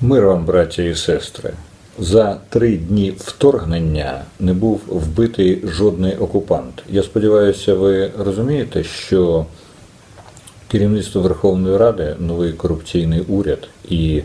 Мир вам, браття і сестри. За три дні вторгнення не був вбитий жодний окупант. Я сподіваюся, ви розумієте, що керівництво Верховної Ради, новий корупційний уряд і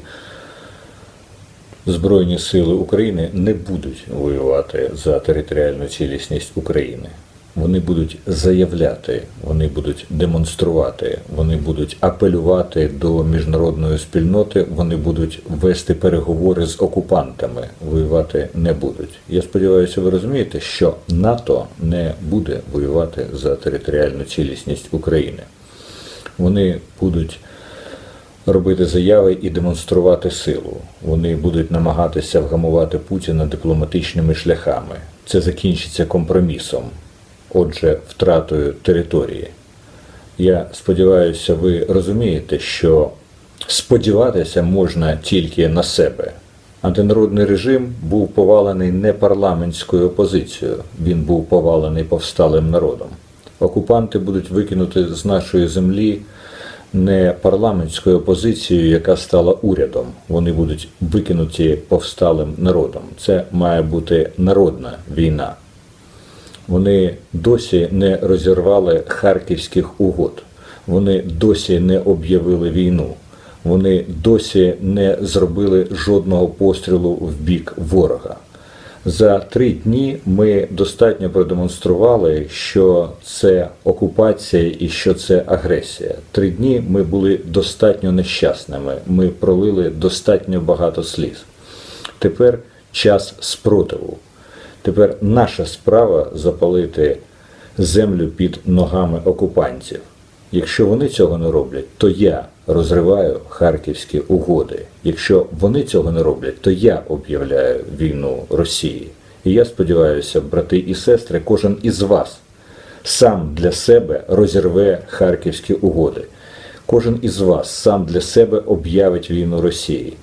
Збройні сили України не будуть воювати за територіальну цілісність України. Вони будуть заявляти, вони будуть демонструвати, вони будуть апелювати до міжнародної спільноти, вони будуть вести переговори з окупантами, воювати не будуть. Я сподіваюся, ви розумієте, що НАТО не буде воювати за територіальну цілісність України. Вони будуть робити заяви і демонструвати силу. Вони будуть намагатися вгамувати Путіна дипломатичними шляхами. Це закінчиться компромісом, отже, втратою території. Я сподіваюся, ви розумієте, що сподіватися можна тільки на себе. Антинародний режим був повалений не парламентською опозицією, він був повалений повсталим народом. Окупанти будуть викинути з нашої землі не парламентською опозицією, яка стала урядом. Вони будуть викинуті повсталим народом. Це має бути народна війна. Вони досі не розірвали харківських угод. Вони досі не об'явили війну. Вони досі не зробили жодного пострілу в бік ворога. За три дні ми достатньо продемонстрували, що це окупація і що це агресія. Три дні ми були достатньо нещасними. Ми пролили достатньо багато сліз. Тепер час спротиву. Тепер наша справа запалити землю під ногами окупантів. Якщо вони цього не роблять, то я розриваю харківські угоди. Якщо вони цього не роблять, то я об'являю війну Росії. І я сподіваюся, брати і сестри, кожен із вас сам для себе розірве харківські угоди. Кожен із вас сам для себе об'явить війну Росії.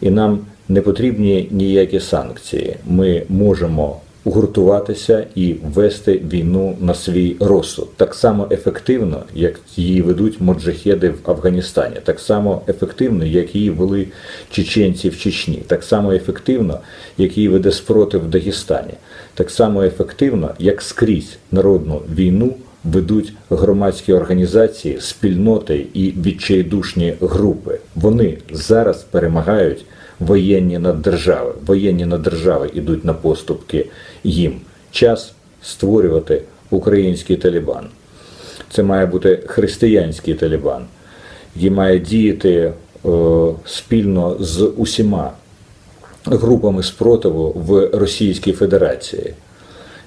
І нам не потрібні ніякі санкції. Ми можемо гуртуватися і вести війну на свій розсуд так само ефективно, як її ведуть моджахеди в Афганістані, так само ефективно, як її вели чеченці в Чечні, так само ефективно, як її веде спротив в Дагестані, так само ефективно, як скрізь народну війну ведуть громадські організації, спільноти і відчайдушні групи. Вони зараз перемагають воєнні наддержави. Воєнні наддержави йдуть на поступки їм. Час створювати український Талібан. Це має бути християнський Талібан, який має діяти е, спільно з усіма групами спротиву в Російській Федерації,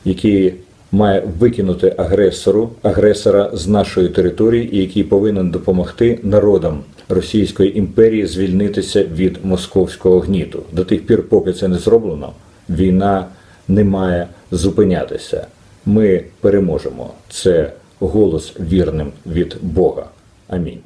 який має викинути агресору, агресора з нашої території, і який повинен допомогти народам Російської імперії звільнитися від московського гніту. До тих пір, поки це не зроблено, війна не має зупинятися. Ми переможемо. Це голос вірним від Бога. Амінь.